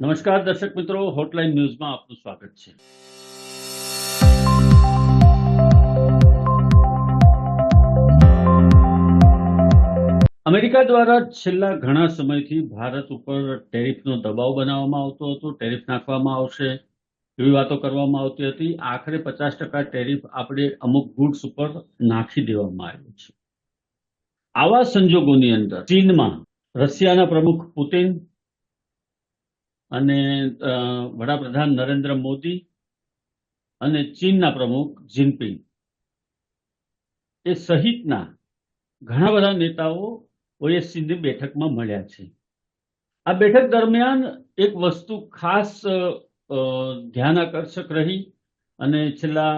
નમસ્કાર દર્શક મિત્રો હોટલાઇન ન્યૂઝમાં આપનું સ્વાગત છે. અમેરિકા દ્વારા છેલ્લા ઘણા સમયથી ભારત ઉપર ટેરિફનો દબાવ બનાવવામાં આવતો હતો, ટેરિફ નાખવામાં આવશે એવી વાતો કરવામાં આવતી હતી. આખરે પચાસ ટકા ટેરિફ આપણે અમુક ગુડ્સ ઉપર નાખી દેવામાં આવ્યો છે. આવા સંજોગોની અંદર ચીનમાં રશિયાના પ્રમુખ પુતિન અને વડાપ્રધાન નરેન્દ્ર મોદી અને ચીનના પ્રમુખ જિનપિંગ. એ સહિતના ઘણા બધા નેતાઓ ઓએસસીની બેઠકમાં મળ્યા છે. આ બેઠક દરમિયાન એક વસ્તુ ખાસ ધ્યાન આકર્ષક રહી અને છેલ્લા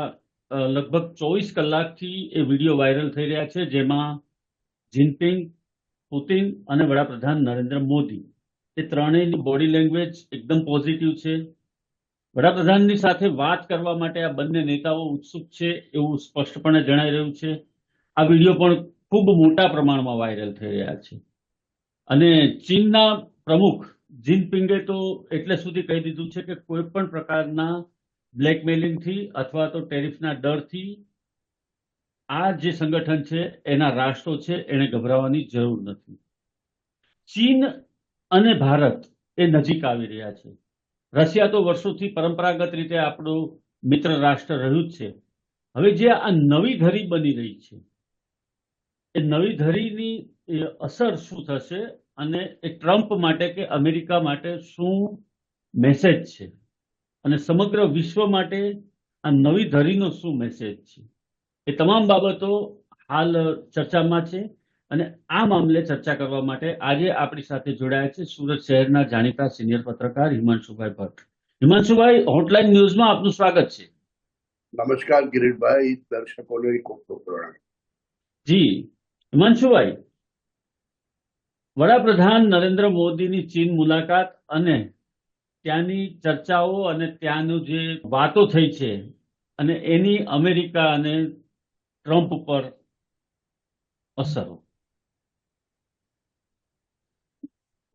લગભગ ચોવીસ કલાકથી એ વીડિયો વાયરલ થઈ રહ્યા છે, જેમાં જિનપિંગ, પુતિન અને વડાપ્રધાન નરેન્દ્ર મોદી એ ત્રણેયની બોડી લેંગ્વેજ એકદમ પોઝિટિવ છે. વડાપ્રધાનની સાથે વાત કરવા માટે આ બંને નેતાઓ ઉત્સુક છે એવું સ્પષ્ટપણે જણાઈ રહ્યું છે. આ વીડિયો પણ ખૂબ મોટા પ્રમાણમાં વાયરલ થઈ રહ્યા છે. અને ચીનના પ્રમુખ જિનપિંગે તો એટલે સુધી કહી દીધું છે કે કોઈ પણ પ્રકારના બ્લેકમેલિંગથી અથવા તો ટેરિફના ડરથી આ જે સંગઠન છે, એના રાષ્ટ્રો છે, એને ગભરાવાની જરૂર નથી. ચીન અને ભારત એ નજીક આવી રહ્યા છે. રશિયા તો વર્ષોથી પરંપરાગત રીતે આપણું મિત્ર રાષ્ટ્ર રહ્યું જ છે. હવે જે આ નવી ધરી બની રહી છે, એ નવી ધરીની અસર શું થશે અને એ ટ્રમ્પ માટે કે અમેરિકા માટે શું મેસેજ છે? અને સમગ્ર વિશ્વ માટે આ નવી ધરીનો શું મેસેજ છે? એ તમામ બાબતો હાલ ચર્ચામાં છે. અને આ મામલે ચર્ચા કરવા માટે આજે આપણી સાથે જોડાયા છે સુરત શહેરના જાણીતા સિનિયર પત્રકાર હિમાંશુભાઈ ભટ્ટ. હિમાંશુભાઈ હોટલાઇન ન્યૂઝમાં આપનું સ્વાગત છે. નમસ્કાર કિરીટભાઈ દર્શકોને ખૂબ ખૂબ પ્રણામ. જી હિમાંશુભાઈ વડાપ્રધાન નરેન્દ્ર મોદીની ચીન મુલાકાત અને ત્યાંની ચર્ચાઓ અને ત્યાંનું જે વાતો થઈ છે અને એની અમેરિકા અને ટ્રમ્પ પર અસરો.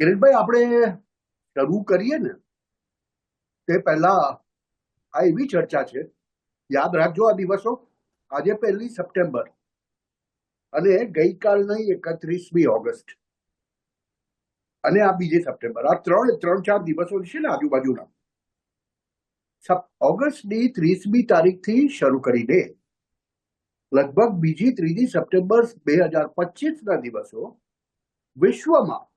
કિરીટભાઈ, આપણે શરૂ કરીએ ને, તે પહેલા આ એવી ચર્ચા છે. યાદ રાખજો આ દિવસો. આજે પહેલી સપ્ટેમ્બર અને ગઈકાલ નહીં એકત્રીસમી ઓગસ્ટ. અને આ બીજી સપ્ટેમ્બર. આ ત્રણ ત્રણ, ચાર દિવસો છે ને આજુબાજુના. ઓગસ્ટની ત્રીસમી તારીખથી શરૂ કરીને લગભગ બીજી ત્રીજી સપ્ટેમ્બર બે હજાર પચીસના દિવસો વિશ્વમાં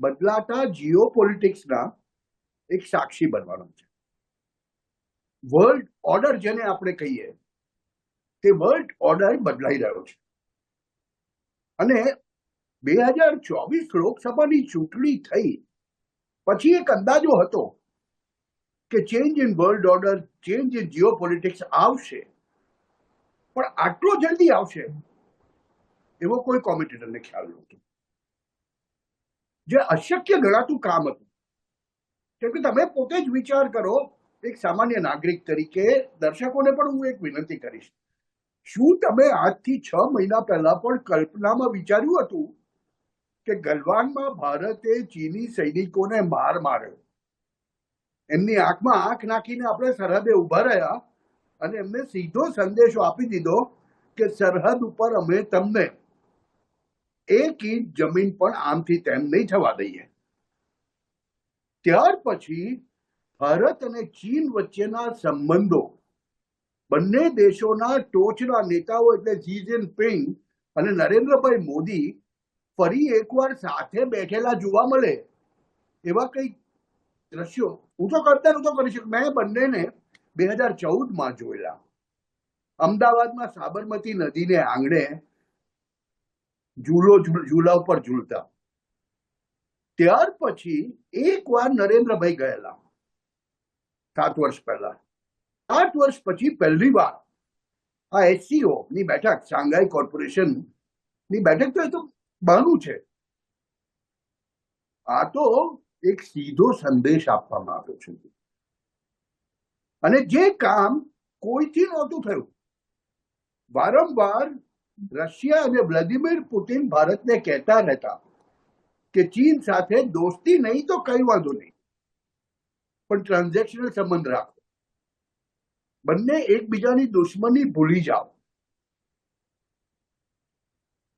બદલાતા જીઓ પોલિટિક્સના એક સાક્ષી બનવાનો છે. વર્લ્ડ ઓર્ડર જેને આપણે કહીએ, તે વર્લ્ડ ઓર્ડર બદલાઈ રહ્યો છે. અને બે હજાર ચોવીસ લોકસભાની ચૂંટણી થઈ, પછી એક અંદાજો હતો કે change in world order change in geopolitics આવશે. પણ આટલો જલ્દી આવશે, એવો કોઈ કોમેન્ટેટરને ખ્યાલ નહોતો. જે અશક્ય ગણાતું કામ હતું. કેમ કે તમે પોતે જ વિચાર કરો, એક સામાન્ય નાગરિક તરીકે દર્શકોને પણ હું એક વિનંતી કરીશ. શું તમે આજથી છ મહિના પહેલા પણ કલ્પનામાં વિચાર્યું હતું કે ગલવાનમાં ભારતે ચીની સૈનિકોને માર માર્યો? એમની આંખમાં આંખ નાખીને આપણે સરહદે ઊભા રહ્યા અને એમને સીધો સંદેશો આપી દીધો કે સરહદ ઉપર અમે તમને એક ઇંચ જમીન પણ આમથી તેમ નહીં થવા દઈએ. ત્યાર પછી ભારત અને ચીન વચ્ચેના સંબંધો. બંને દેશોના ટોચના નેતાઓ એટલે જી જિનપિંગ અને નરેન્દ્રભાઈ મોદી ફરી એકવાર સાથે બેઠેલા જોવા મળે. એવા કઈ દ્રશ્યો હું તો કરતા તો કરી શકું, મેં બંનેને બે હજાર ચૌદમાં જોયેલા. અમદાવાદમાં સાબરમતી નદીને આંગણે ઝૂલો, ઝૂલા ઉપર ઝૂલતા. ત્યાર પછી એક વાર નરેન્દ્રભાઈ ગયેલા. સાત વર્ષ પહેલા. આઠ વર્ષ પછી પહેલી વાર આ એસસીઓ ની બેઠક, શાંઘાઈ કોર્પોરેશનની બેઠક તો એ તો બહાનું છે. આ તો એક સીધો સંદેશ આપવામાં આવ્યો છે. અને જે કામ કોઈથી નહોતું થયું, વારંવાર રશિયા અને વ્લાદિમીર પુતિન ભારતને કહેતા રહેતા કે ચીન સાથે દોસ્તી નહીં તો કઈ વાંધો નહીં. પણ ટ્રાન્ઝેક્શનલ સંબંધ રાખો. બંને એકબીજાની દુશ્મની ભૂલી જાઓ.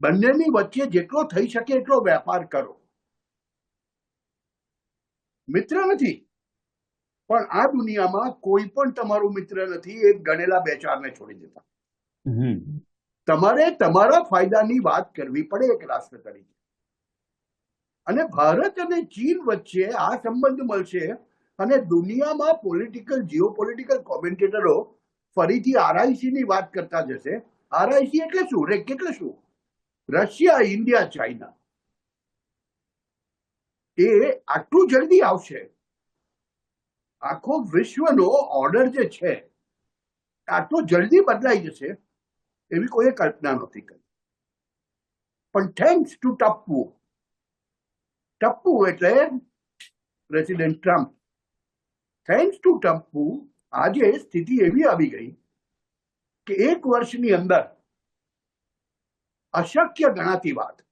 બંનેની વચ્ચે જેટલો થઈ શકે એટલો વેપાર કરો. મિત્ર નથી. પણ આ દુનિયામાં કોઈ પણ તમારું મિત્ર નથી એક ગણેલા બે ચારને છોડી દેતા. તમારે તમારા ફાયદાની વાત કરવી પડે એક રાષ્ટ્ર તરીકે. અને ભારત અને ચીન વચ્ચે આ સંબંધ મળશે અને દુનિયામાં પોલિટિકલ જીઓ પોલિટિકલ કોમેન્ટેટરો ફરીથી આરઆઈસી ની વાત કરતા જશે. આરઆઈસી એટલે શું? રેક એટલે શું? Russia, India, China. એ આટલું જલ્દી આવશે. આખો વિશ્વનો ઓર્ડર જે છે આટલો જલ્દી બદલાઈ જશે. એવી કોઈએ કલ્પના નહોતી કરી પણ થેન્ક્સ ટુ ટપ્પુ ટપ્પુ એટલે president Trump thanks to Tappu આજે સ્થિતિ એવી આવી ગઈ કે એક વર્ષની અંદર અશક્ય ગણાતી વાત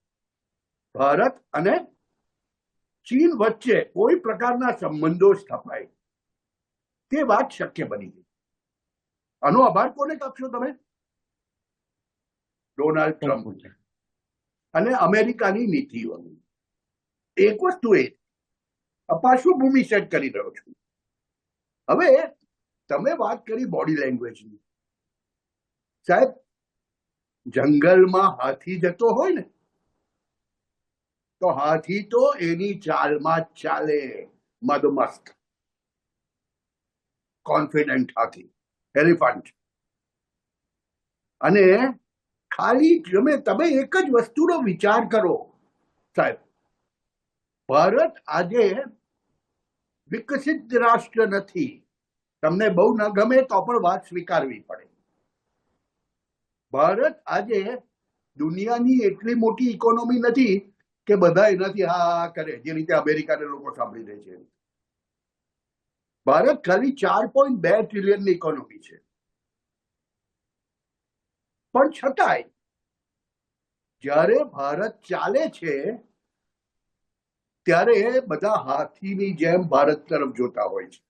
ભારત અને ચીન વચ્ચે કોઈ પ્રકારના સંબંધો સ્થપાય તે વાત શક્ય બની ગઈ આનો આભાર કોને કાપશો તમે ડોનાલ્ડ ટ્રમ્પ અને અમેરિકાની નીતિઓ. એક વસ્તુ એ પાછું ભૂમિ સેટ કરી રહ્યો છું. હવે તમે વાત કરી બોડી લેંગ્વેજની. સાહેબ જંગલમાં હાથી જતો હોય ને તો હાથી તો એની ચાલમાં જ ચાલે મદમસ્ત. કોન્ફિડન્ટ હાથી એલિફન્ટ. અને ખાલી તમે તમે એક જ વસ્તુનો વિચાર કરો, સાહેબ. ભારત આજે વિકસિત રાષ્ટ્ર નથી. તમને બહુ ન ગમે તો પણ વાત સ્વીકારવી પડે. ભારત આજે દુનિયાની એટલી મોટી ઇકોનોમી નથી કે બધા એનાથી હા કરે, જે રીતે અમેરિકાને લોકો સાંભળી રહે છે. ભારત ખાલી ચાર પોઈન્ટ બે ટ્રિલિયનની ઇકોનોમી છે. પણ છતાંય, જ્યારે ભારત ચાલે છે, ત્યારે બધા હાથીની જેમ ભારત તરફ જોતા હોય છે.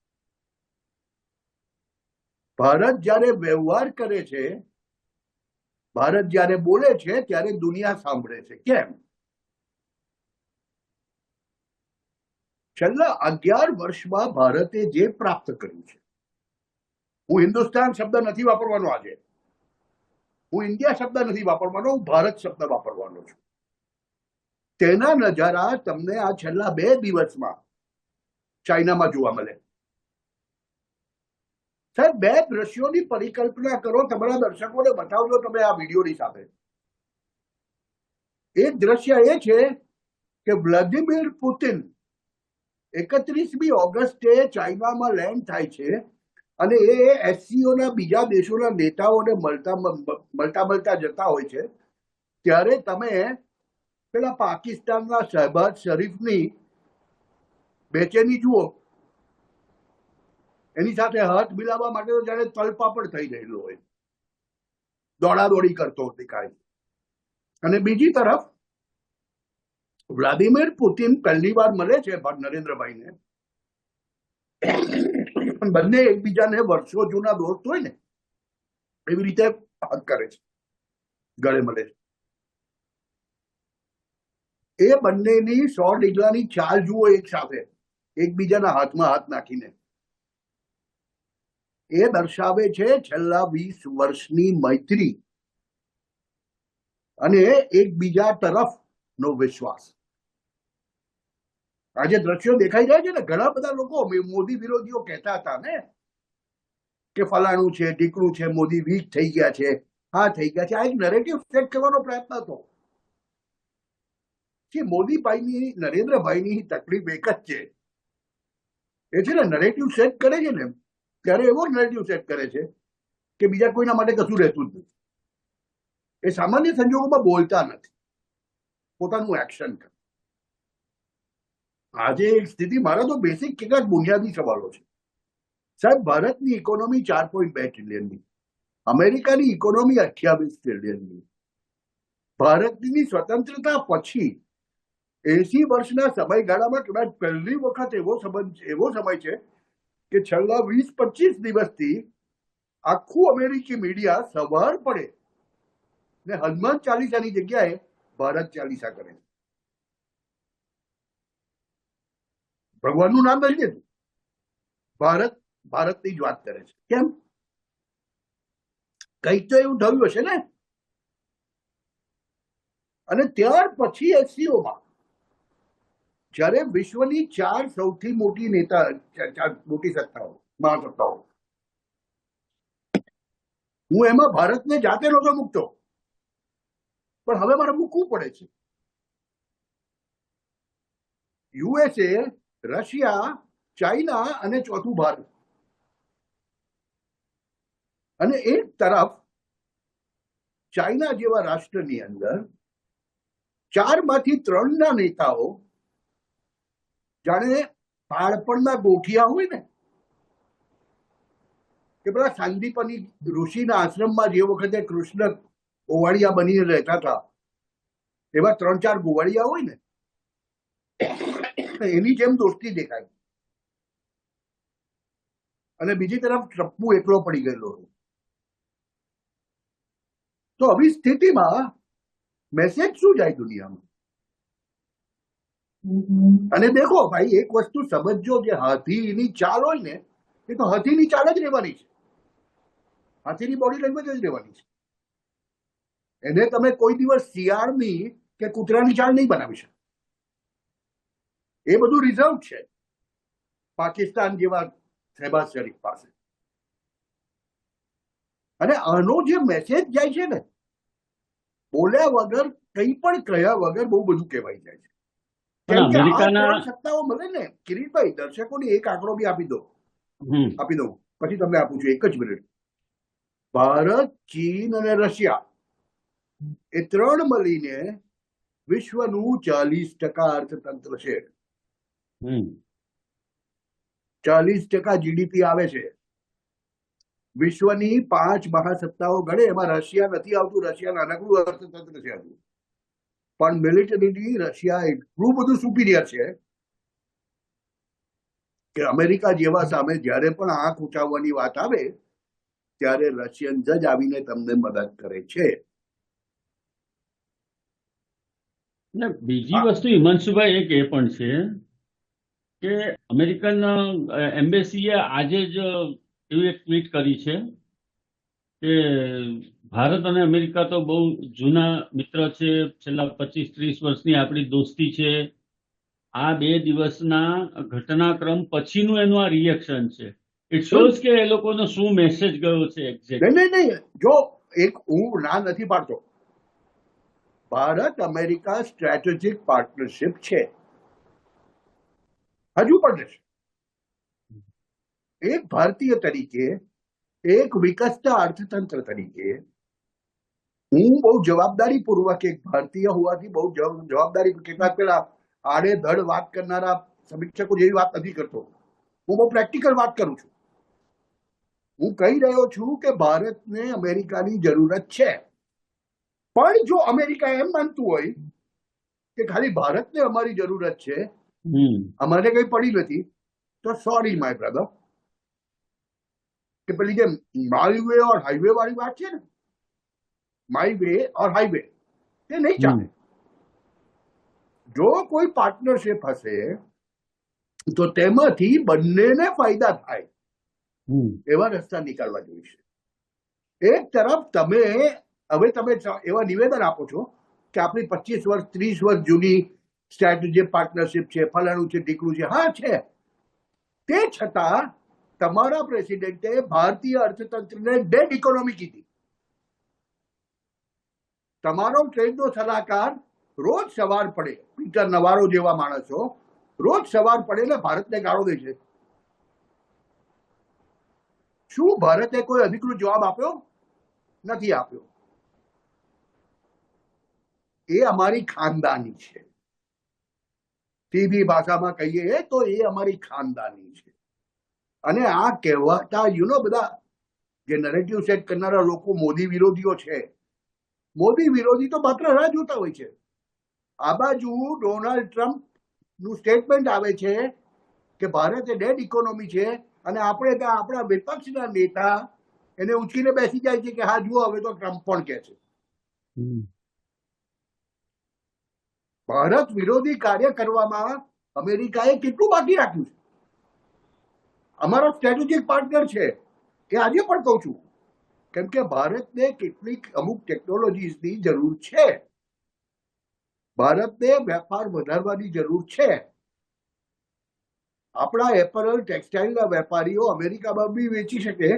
ભારત જ્યારે વ્યવહાર કરે છે, ભારત જ્યારે બોલે છે, ત્યારે દુનિયા સાંભળે છે. કેમ? છેલ્લા અગિયાર વર્ષમાં ભારતે જે પ્રાપ્ત કર્યું છે, હું હિન્દુસ્તાન શબ્દ નથી વાપરવાનો આજે. હું ઇન્ડિયા શબ્દ નથી વાપરવાનો, હું ભારત શબ્દ વાપરવાનો છું. તેના નજારા તમને આ છેલ્લા બે દિવસમાં ચાઇનામાં જોવા મળે. સાહેબ, બે દ્રશ્યોની પરિકલ્પના કરો, તમારા દર્શકોને બતાવજો તમે આ વિડીયોની સાથે. એક દ્રશ્ય એ છે કે વ્લાદિમીર પુતિન એકત્રીસમી ઓગસ્ટે ચાઇનામાં લેન્ડ થાય છે. અને એ એસસીઓના બીજા દેશોના નેતાઓને મળતા મળતા મળતા જતા હોય છે. ત્યારે તમે પેલા પાકિસ્તાનના શહેબાજ શરીફની બેચેની જુઓ. એની સાથે હાથ મિલાવવા માટે તો જાણે તલપાપડ થઈ ગયેલો હોય. દોડાદોડી કરતો દેખાય અને બીજી તરફ વ્લાદિમીર પુતિન પહેલી વાર મળે છે નરેન્દ્રભાઈને. પણ બંને એકબીજાને વર્ષો જૂના દોસ્ત હોય ને, એવી રીતે ભાગ કરે છે, ગળે મળે છે. એ બંનેની સો ડીગલાની ચાલ જુઓ એક સાથે, એકબીજાના હાથમાં હાથ નાખીને. એ દર્શાવે છે છેલ્લા વીસ વર્ષની મૈત્રી અને એકબીજા તરફ નો વિશ્વાસ. આજે દ્રશ્યો દેખાઈ રહ્યા છે ને, ઘણા બધા લોકો મોદી વિરોધીઓ કહેતા હતા ને, કે ફલાણું છે, ઢીકણું છે, મોદી વીક થઈ ગયા છે. હા, થઈ ગયા છે. આ એક નરેટિવ સેટ કરવાનો પ્રયત્ન હતો. કે મોદીભાઈની, નરેન્દ્રભાઈની તકલીફ એક જ છે. એ છે ને નરેટિવ સેટ કરે છે ને, ત્યારે એવો નરેટિવ સેટ કરે છે કે બીજા કોઈના માટે કશું રહેતું જ નથી. એ સામાન્ય સંજોગોમાં બોલતા નથી. પોતાનું એક્શન કરે. આજે એક સ્થિતિ મારા તો બેસિક કેટલાક બુનિયાદી સવાલો છે. સાહેબ, ભારતની ઇકોનોમી ચાર પોઈન્ટ બે ટ્રિલિયનની અમેરિકાની ઇકોનોમી અઠ્યાવીસ ટ્રિલિયનની ભારતની સ્વતંત્રતા પછી એસી વર્ષના સમયગાળામાં કદાચ પહેલી વખત એવો સંબંધ, એવો સમય છે કે છેલ્લા વીસ પચીસ દિવસથી આખું અમેરિકી મીડિયા સવાર પડે ને હનુમાન ચાલીસાની જગ્યાએ ભારત ચાલીસા કરે છે. ભગવાનનું નામ લેતું ભારત, ભારતની જ વાત કરે છે. કેમ? કંઈક તો એવું થયું હશે ને? અને ત્યાર પછી એસસીઓમાં, જ્યારે વિશ્વની ચાર સૌથી મોટી નેતા મોટી સત્તાઓ મહાસત્તાઓ હું એમાં ભારતને જાતે નહોતો મૂકતો. પણ હવે મારે મૂકવું પડે છે. યુએસએ રશિયા, ચાઇના અને ચોથું ભારત. અને એક તરફ ચાઇના જેવા રાષ્ટ્રની અંદર ચારમાંથી ત્રણના નેતાઓ, જાણે બાળપણના ગોઠિયા હોય ને, કે પેલા સાંદીપની ઋષિના આશ્રમમાં જે વખતે કૃષ્ણ ગોવાળિયા બનીને રહેતા હતા, એવા ત્રણ ચાર ગોવાળિયા હોય ને એની જેમ દોસ્તી દેખાય. અને બીજી તરફ ટપ્પુ એકલો પડી ગયેલો તો આવી સ્થિતિમાં મેસેજ શું જાય દુનિયામાં? અને દેખો ભાઈ, એક વસ્તુ સમજજો કે હાથીની ચાલ હોય ને, એ તો હાથીની ચાલ જ રહેવાની છે. હાથીની બોડી લેંગ્વેજ જ રહેવાની છે. એને તમે કોઈ દિવસ શિયાળની કે કૂતરાની ચાલ નહીં બનાવી શકો. એ બધું રિઝર્વ છે. પાકિસ્તાન જેવા શહેબાઝ શરીફ પાસે. અને આનો જે મેસેજ જાય છે ને બોલ્યા વગર કંઈ પણ કહ્યા વગર બહુ બધું કહેવાય જાય છે. સત્તાઓ મળે ને કિરીટભાઈ દર્શકોને એક આંકડો બી આપી દો. આપી દઉં. પછી તમને આપું છું એક જ મિનિટ. ભારત ચીન અને રશિયા એ ત્રણ મળીને વિશ્વનું ચાલીસ ટકા અર્થતંત્ર છે. ચાલીસ ટકા જીડીપી આવે છે. વિશ્વની પાંચ મહાસત્તાઓ ગણે એમાં રશિયા નથી આવતું રશિયા નાનકડું અર્થતંત્ર છે હજુ. પણ મિલિટરીલી રશિયા એટલું બધું સુપીરિયર છે કે અમેરિકા જેવા સામે જ્યારે પણ આંખ ઉઠાવવાની વાત આવે ત્યારે રશિયન્સ જ આવીને તમને મદદ કરે છે. બીજી વસ્તુ હિમાંશુભાઈ એક એ પણ છે કે અમેરિકન એમ્બેસીએ આજે જ એવી એક ટ્વીટ કરી છે કે ભારત અને અમેરિકા તો બહુ જૂના મિત્ર છે, છેલ્લા પચીસ ત્રીસ વર્ષની આપણી દોસ્તી છે. આ બે દિવસના ઘટનાક્રમ પછીનું એનું આ રિએક્શન છે. ઇટ શોઝ કે એ લોકોનો શું મેસેજ ગયો છે એક્ઝેક્ટ નહીં નહીં જો એક હું ના નથી પાડતો. ભારત અમેરિકા સ્ટ્રેટેજિક પાર્ટનરશિપ છે. હજુ પણ રહેશે. એક ભારતીય તરીકે, એક વિકસતા અર્થતંત્ર તરીકે, હું બહુ જવાબદારી પૂર્વક એક ભારતીય હોવાથી બહુ જવાબદારી કેટલાક પેલા આડેધડ વાત કરનારા સમીક્ષકો જેવી વાત નથી કરતો. હું બહુ પ્રેક્ટિકલ વાત કરું છું. હું કહી રહ્યો છું કે ભારતને અમેરિકાની જરૂરત છે. પણ જો અમેરિકા એમ માનતું હોય કે ખાલી ભારતને અમારી જરૂરત છે અમારે કઈ પડી નથી. તો સોરી માય બ્રધર કે પેલી જે માય વે ઓર હાઈવે વાળી વાત છે ને માય વે ઓર હાઈવે તે નહીં ચાલે. જો કોઈ પાર્ટનરશિપ હશે તો તેમાંથી બંનેને ફાયદા થાય. એવા રસ્તા નીકાળવા જોઈશે. એક તરફ તમે હવે તમે એવા નિવેદન આપો છો કે આપણી પચીસ વર્ષ ત્રીસ વર્ષ જૂની સ્ટ્રેટેજી પાર્ટનરશિપ છે, ફલાણું છે ઢીકડું છે, હા, છે. તે છતાં તમારા પ્રેસિડેન્ટે ભારતીય અર્થતંત્રને ડેડ ઇકોનોમી કીધી. તમારો ટ્રેડનો સલાહકાર રોજ સવાર પડે પીટર નવારો જેવા માણસો, રોજ સવાર પડે ને ભારતને ગાળો દે છે. શું ભારતે કોઈ અધિકૃત જવાબ આપ્યો? નથી આપ્યો. એ અમારી ખાનદાની છે. સીધી ભાષામાં કહીએ તો એ અમારી ખાનદાની છે. અને આ કહેવાતા યુ નો બધા જે નરેટિવ સેટ કરનારા લોકો મોદી વિરોધીઓ છે. મોદી વિરોધી તો માત્ર રાહ જોતા હોય છે. આ બાજુ ડોનાલ્ડ ટ્રમ્પનું સ્ટેટમેન્ટ આવે છે કે ભારત એ ડેડ ઇકોનોમી છે અને આપણે ત્યાં આપણા વિપક્ષના નેતા એને ઉચકીને બેસી જાય છે કે, હા, જુઓ, હવે તો ટ્રમ્પ પણ કે છે. ભારત વિરોધી કાર્ય કરવામાં અમેરિકાએ કેટલું બાકી રાખ્યું છે? અમારો સ્ટ્રેટેજિક પાર્ટનર છે એ આજે પણ કહું છું, કેમ કે ભારતને કેટલીક અમુક ટેકનોલોજીસની જરૂર છે. ભારતને વેપાર વધારવાની જરૂર છે. આપણા એપરલ ટેક્સટાઇલના વેપારીઓ અમેરિકામાં બી વેચી શકે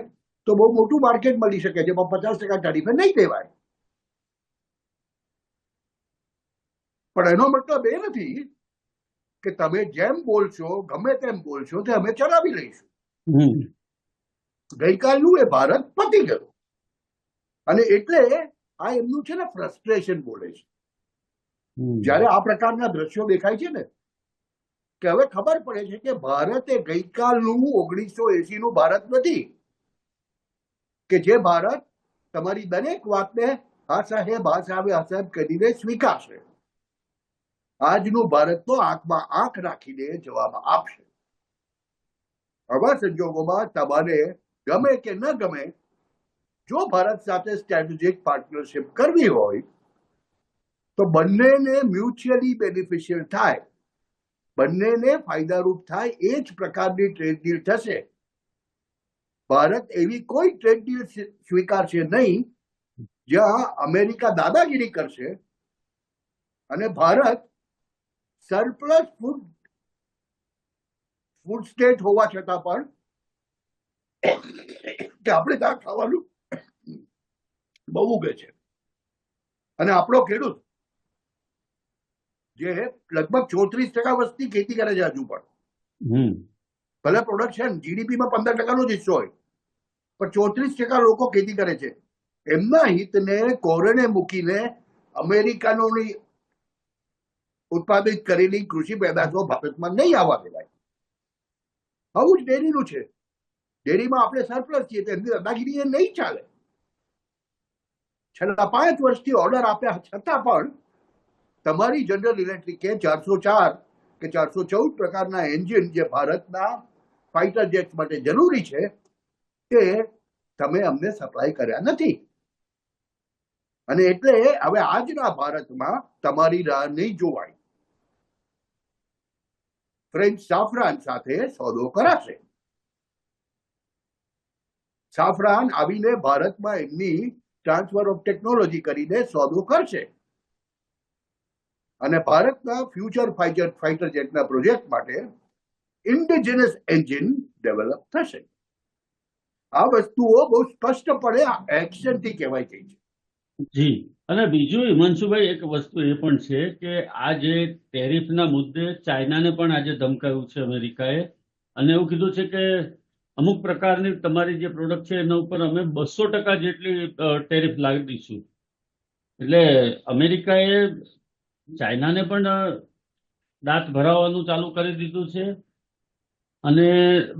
તો બહુ મોટું માર્કેટ મળી શકે, જેમાં પચાસ ટકા તારીફે નહીં દેવાય. પણ એનો મતલબ એ નથી કે તમે જેમ બોલશો ગમે તેમ બોલશો તે અમે ચલાવી લઈશું. ગઈકાલનું એ ભારત પતી ગયું. અને એટલે આ એમનું છે ને ફ્રસ્ટ્રેશન બોલે છે. જયારે આ પ્રકારના દ્રશ્યો દેખાય છે ને કે હવે ખબર પડે છે કે ભારત એ ગઈકાલનું ઓગણીસો એસી નું ભારત નથી. કે જે ભારત તમારી દરેક વાતને હા સાહેબ હા સાહેબ હા સાહેબ કરીને સ્વીકારશે. આજનું ભારત તો આંખમાં આંખ રાખીને જવાબ આપશે. આવા સંજોગોમાં તમારે ગમે કે ન ગમે, જો ભારત સાથે સ્ટ્રેટેજિક પાર્ટનરશિપ કરવી હોય, તો બંનેને મ્યુચ્યુઅલી બેનિફિશિયલ થાય. બંનેને ફાયદારૂપ થાય એ જ પ્રકારની ટ્રેડ ડીલ થશે. ભારત એવી કોઈ ટ્રેડ ડીલ સ્વીકારશે નહીં, જ્યાં અમેરિકા દાદાગીરી કરશે અને Bharat surplus food food state હોવા છતાં પણ કે આપણે ત્યાં ખાવાનું બહુ ઉગે છે. અને આપણો ખેડૂત જે લગભગ ચોત્રીસ ટકા વસ્તી ખેતી કરે છે હજુ પણ. ભલે પ્રોડક્શન જીડીપીમાં પંદર ટકાનો જ હિસ્સો હોય પણ ચોત્રીસ ટકા લોકો ખેતી કરે છે. એમના હિતને કોરણે મૂકીને અમેરિકનોની ઉત્પાદિત કરેલી કૃષિ પેદાશો ભારતમાં નહીં આવવા દેવાય. આવું જ ડેરીનું છે. ડેરીમાં આપણે સરપ્લસ છીએ તો એમની દાદાગીરી એ નહીં ચાલે. છેલ્લા પાંચ વર્ષથી ઓર્ડર આપ્યા છતાં પણ તમારી જનરલ ઇલેક્ટ્રિકે ચારસો ચાર કે ચારસો ચૌદ પ્રકારના એન્જિન જે ભારતના ફાઇટર જેટ માટે જરૂરી છે તે તમે અમને સપ્લાય કર્યા નથી. અને એટલે હવે આજના ભારતમાં તમારી રાહ નહીં જોવાય. ફ્રેન્ચ સાફરાન સાથે સોદો કરાશે. સાફરાન આવીને ભારતમાં એમની ટ્રાન્સફર ઓફ ટેકનોલોજી કરીને સોદો કરશે. અને ભારતના ફ્યુચર ફાઇટર ફાઇટર જેટના પ્રોજેક્ટ માટે ઇન્ડિજિનસ એન્જિન ડેવલપ થશે. આ વસ્તુઓ બહુ સ્પષ્ટપણે એક્શનથી કહેવાય ગઈ છે. જી. અને બીજું હિમાંશુભાઈ એક વસ્તુ એ પણ છે કે આ જે ટેરિફના મુદ્દે ચાઇનાને પણ આજે ધમકાયું છે અમેરિકાએ. અને એવું કીધું છે કે અમુક પ્રકારની તમારી જે પ્રોડક્ટ છે એના ઉપર અમે બસો ટકા જેટલી ટેરિફ લાવી દઈશું. એટલે અમેરિકાએ ચાઇનાને પણ દાંત ભરાવવાનું ચાલુ કરી દીધું છે. અને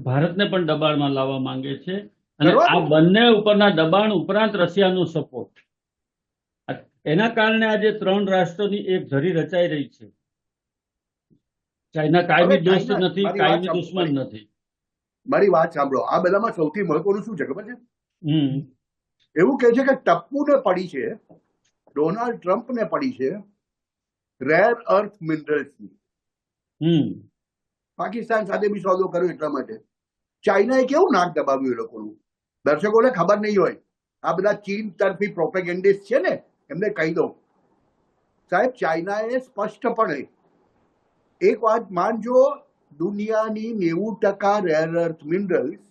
ભારતને પણ દબાણમાં લાવવા માંગે છે. અને આ બંને ઉપરના દબાણ ઉપરાંત રશિયાનો સપોર્ટ એના કારણે આજે ત્રણ રાષ્ટ્રોની એક ધરી રચાઈ રહી છે. ચાઇના કાયમી દોસ્ત નથી મારી વાત કાયમી સાંભળો, દુશ્મન નથી. મારી વાત સાંભળો. આ બધામાં સૌથી મહત્વનું શું છે ખબર છે? એવું કહે છે કે ટપ્પુને પડી છે ડોનાલ્ડ ટ્રમ્પને પડી છે રેર અર્થ મિનરલ્સની પાકિસ્તાન સાથે બી સોદો કર્યો એટલા માટે. ચાઇનાએ કેવું નાક દબાવ્યું એ લોકોનું? દર્શકોને ખબર નહીં હોય. આ બધા ચીન તરફી પ્રોપેગેન્ડિસ્ટ છે ને એમને કહી દઉં. સાહેબ ચાઇનાએ સ્પષ્ટપણે એક વાત માનજો દુનિયાની નેવું ટકા રેર અર્થ મિનરલ્સનું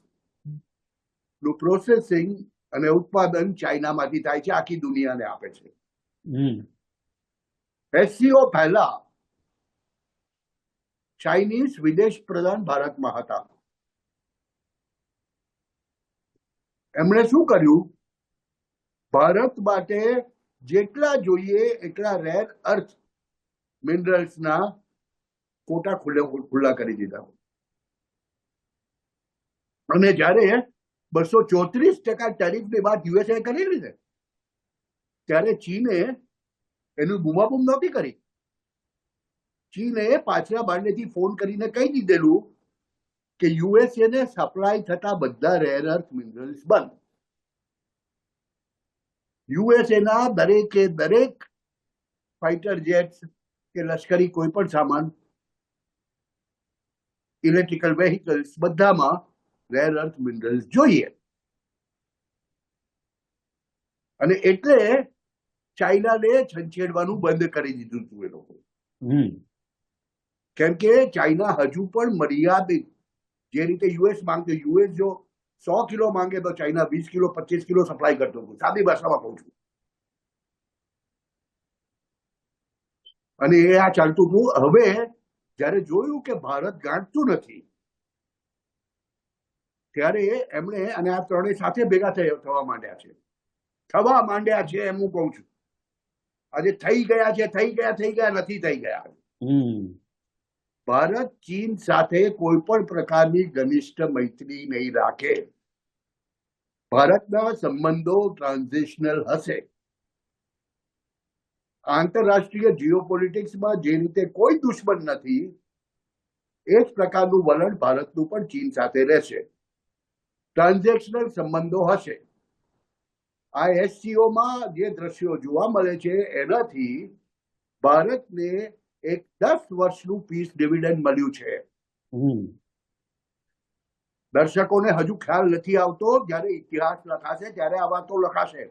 પ્રોસેસિંગ અને ઉત્પાદન ચાઇનામાંથી થાય છે આખી દુનિયાને આપે છે. એસસીઓ પહેલા ચાઇનીઝ વિદેશ પ્રધાન ભારતમાં હતા. એમણે શું કર્યું? ભારત માટે જેટલા જોઈએ એટલા રેર અર્થ મિનરલ્સના કોટા ખુલ્લા કરી દીધા અને જ્યારે બસો ચોત્રીસ ટકા ટેરિફની વાત યુએસએ કરી લીધે, ત્યારે ચીને એનું બૂમાબૂમ નહોતી કરી. ચીને પાછલા બારણેથી ફોન કરીને કહી દીધેલું કે યુએસએ ને સપ્લાય થતા બધા રેર અર્થ મિનરલ્સ બંધ. યુએસએ ના દરેકે દરેક ફાઇટર જેટ્સ કે લશ્કરી કોઈ પણ સામાન ઇલેક્ટ્રિકલ વેહિકલ્સ બધામાં રેર અર્થ મિનરલ્સ જોઈએ. અને એટલે ચાઇનાને છંછેડવાનું બંધ કરી દીધું હતું એ લોકો કેમ કે ચાઇના હજુ પણ મર્યાદિત. જે રીતે યુએસ માંગતો યુએસ જો સો કિલો માંગે તો ચાઇના વીસ કિલો, પચીસ કિલો સપ્લાય કરતો હતો સાદી ભાષામાં કહું છું. અને એ આ ચાલતું હતું. હવે જ્યારે જોયું કે ભારત ગાંઠતું નથી, ત્યારે એમણે અને આ ત્રણેય સાથે ભેગા થવા માંડ્યા છે. થવા માંડ્યા છે એમ હું કહું છું. આજે થઈ ગયા છે, થઈ ગયા થઈ ગયા, નથી થઈ ગયા. ભારત, ચીન સાથે કોઈ પણ પ્રકારની ઘનિષ્ઠ મૈત્રી નહીં રાખે. ભારતના સંબંધો ટ્રાન્ઝિશનલ હશે. આંતરરાષ્ટ્રીય જીઓપોલિટિક્સમાં જે રીતે કોઈ દુશ્મન નથી, એ જ પ્રકારનું વલણ ભારતનું પણ ચીન સાથે રહેશે. ટ્રાન્ઝેક્શનલ સંબંધો હશે. આ એસસીઓમાં જે દ્રશ્યો જોવા મળે છે, એનાથી ભારતને એક દસ વર્ષનું પીસ ડિવિડન્ડ મળ્યું છે. દર્શકોને હજુ ખ્યાલ નથી આવતો જ્યારે ઇતિહાસ લખાશે ત્યારે આ વાતો લખાશે.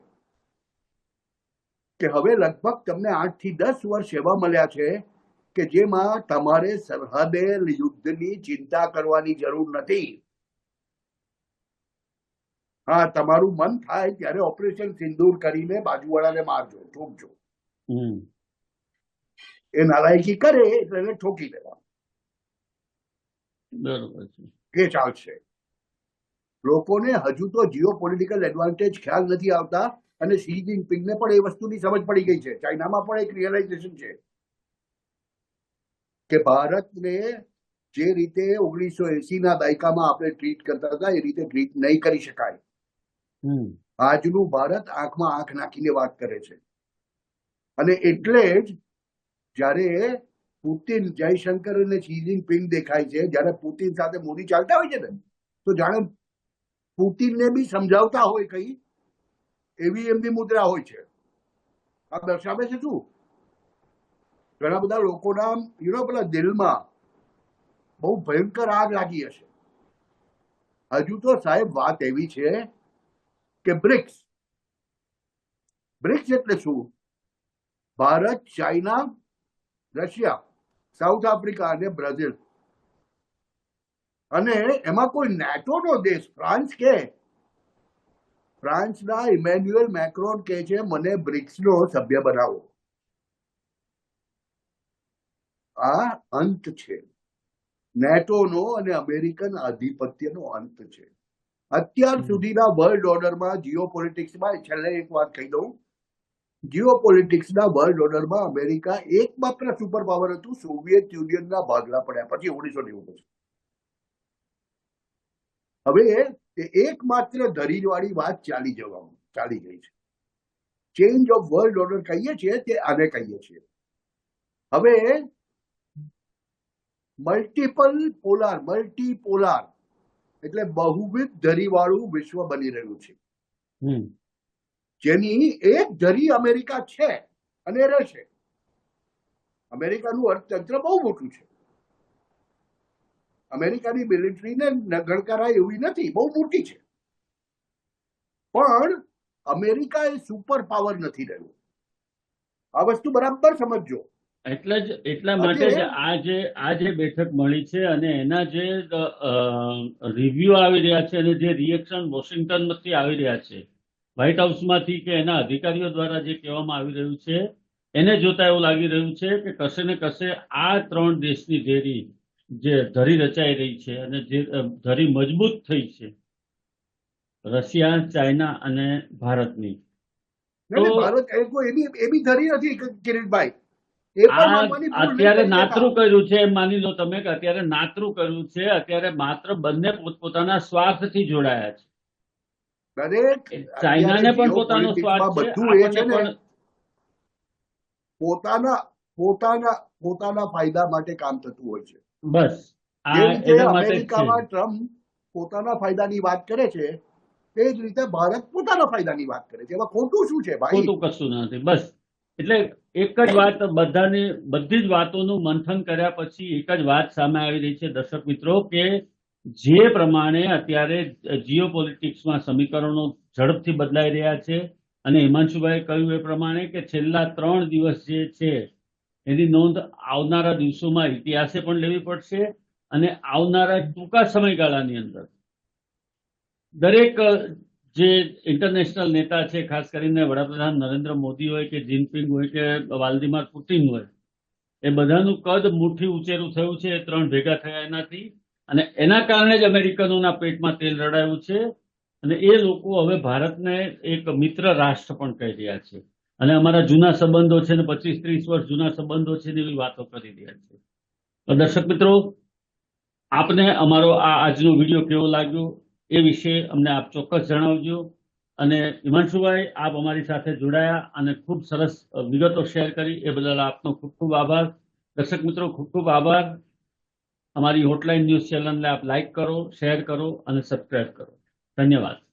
કે હવે લગભગ તમને આઠથી દસ વર્ષ એવા મળ્યા છે કે જેમાં તમારે સરહદે યુદ્ધની ચિંતા કરવાની જરૂર નથી. હા તમારું મન થાય ત્યારે ઓપરેશન સિંદૂર કરીને બાજુવાળાને મારજો ઠોકજો. હમ. એ નાલાયકી કરે એટલે એને ઠોકી દેવા બરોબર છે. એ ચાલશે લોકોને હજુ તો જીઓ પોલિટિકલ એડવાન્ટેજ ખ્યાલ નથી આવતા અને શી જિનપિંગને પણ એ વસ્તુની સમજ પડી ગઈ છે. ચાઇનામાં પણ એક રિયલાઇઝેશન છે કે ભારતને જે રીતે ઓગણીસો એસી ના દાયકામાં આપણે ટ્રીટ કરતા હતા એ રીતે ટ્રીટ નહીં કરી શકાય. આજનું ભારત આંખમાં આંખ નાખીને વાત કરે છે. અને એટલે જ જ્યારે પુતિન જયશંકર અને શી જિનપિંગ દેખાય છે, જ્યારે પુતિન સાથે મોદી ચાલતા હોય છે ને, તો જાણે પુતિનને બી સમજાવતા હોય કઈ એવી એમની મુદ્રા હોય છે. આ દર્શાવે છે શું? ઘણા બધા લોકોના યુનો પેલા દિલમાં બહુ ભયંકર આગ લાગી હશે. હજુ તો સાહેબ વાત એવી છે કે બ્રિક્સ બ્રિક્સ એટલે શું? Bharat, China Russia, South Africa અને બ્રાઝિલ. અને એમાં કોઈ નેટોનો દેશ, ફ્રાન્સ કે? ફ્રાન્સના ઇમેન્યુઅલ મેક્રોન કહે છે, મને બ્રિક્સનો સભ્ય બનાવો. આ અંત છે. નેટોનો અને અમેરિકન આધિપત્યનો અંત છે. અત્યાર સુધીના વર્લ્ડ ઓર્ડરમાં જીઓ પોલિટિક્સમાં છેલ્લે એક વાત કહી દઉં. જીઓ પોલિટિક્સના વર્લ્ડ ઓર્ડરમાં અમેરિકા એકમાત્ર સુપર પાવર હતું સોવિયત યુનિયનના ભાગલા પડ્યા પછી ઓગણીસો નેવું પછી. હવે એકમાત્ર ધરીજવાળી વાત ચાલી જવાનું ચાલી ગઈ છે. ચેન્જ ઓફ વર્લ્ડ ઓર્ડર કહીએ છીએ તે આને કહીએ છીએ. હવે મલ્ટિપલ પોલાર મલ્ટી પોલાર એટલે બહુવિધ ધરીવાળું વિશ્વ બની રહ્યું છે. જેની એક ધરી અમેરિકા છે અને રહેશે. અમેરિકાનું અર્થતંત્ર બહુ મોટું છે. અમેરિકાની મિલિટરીને ગણકારાય એવી નથી બહુ મોટી છે. પણ અમેરિકા એ સુપર પાવર નથી રહ્યું. આ વસ્તુ બરાબર સમજજો. એટલે જ એટલા માટે જ આ જે આ જે બેઠક મળી છે અને એના જે રિવ્યુ આવી રહ્યા છે અને જે રિએક્શન વોશિંગ્ટનમાંથી આવી રહ્યા છે વ્હાઇટ હાઉસમાંથી કે એના અધિકારીઓ દ્વારા જે કહેવામાં આવી રહ્યું છે એને જોતા એવું લાગી રહ્યું છે કે કશે ને કશે આ ત્રણ દેશની ધેરી જે ધરી રચાઈ રહી છે અને જે ધરી મજબૂત થઈ છે રશિયા ચાઇના અને ભારતની. અત્યારે નાતરું કર્યું છે એમ માની લો તમે કે અત્યારે નાતરું કર્યું છે અત્યારે માત્ર બંને પોતપોતાના સ્વાર્થથી જોડાયા છે. દરેક ચાઇનાને પણ પોતાનો સ્વાર્થ છે બધું એ છે ને. પોતાના પોતાના પોતાના ફાયદા માટે કામ થતું હોય છે. બસ અમેરિકામાં ટ્રમ્પ પોતાના ફાયદાની વાત કરે છે તે જ રીતે ભારત પોતાના ફાયદાની વાત કરે છે. એમાં ખોટું શું છે ભાઈ? ખોટું કશું નથી. બસ એટલે એક જ વાત બધાને બધી જ વાતોનું મંથન કર્યા પછી એક જ વાત સામે આવી રહી છે દર્શક મિત્રો કે જે પ્રમાણે અત્યારે જીઓ પોલિટિક્સમાં સમીકરણો ઝડપથી બદલાઈ રહ્યા છે અને હિમાંશુભાઈ કહ્યું એ પ્રમાણે કે છેલ્લા ત્રણ દિવસ જે છે, એની નોંધ આવનારા દિવસોમાં ઇતિહાસે પણ લેવી પડશે અને આવનારા ટૂંકા સમયગાળાની અંદર. દરેક જે ઇન્ટરનેશનલ નેતા છે, ખાસ કરીને વડાપ્રધાન નરેન્દ્ર મોદી હોય કે જિનપિંગ હોય કે વાલ્દીમાર પુટિન હોય, એ બધાનું કદ મુઠ્ઠી ઉચેરું થયું છે, એ ત્રણ ભેગા થયા એનાથી. અને એના કારણે જ અમેરિકનોના પેટમાં તેલ રડાયું છે. અને એ લોકો હવે ભારતને એક મિત્ર રાષ્ટ્ર પણ કહી રહ્યા છે. અને અમારા જૂના સંબંધો છે ને પચીસ ત્રીસ વર્ષ જૂના સંબંધો છે ને એવી વાતો કરી રહ્યા છે. તો દર્શક મિત્રો, આપને અમારો આ આજનો વીડિયો કેવો લાગ્યો એ વિશે અમને આપ ચોક્કસ જણાવજો. અને હિમાંશુભાઈ, આપ અમારી સાથે જોડાયા અને ખૂબ સરસ વિગતો શેર કરી. એ બદલ આપનો ખૂબ ખૂબ આભાર. દર્શક મિત્રો, ખૂબ ખૂબ આભાર. અમારી હોટલાઇન ન્યૂઝ ચેનલને આપ લાઈક કરો શેર કરો અને સબસ્ક્રાઇબ કરો. ધન્યવાદ.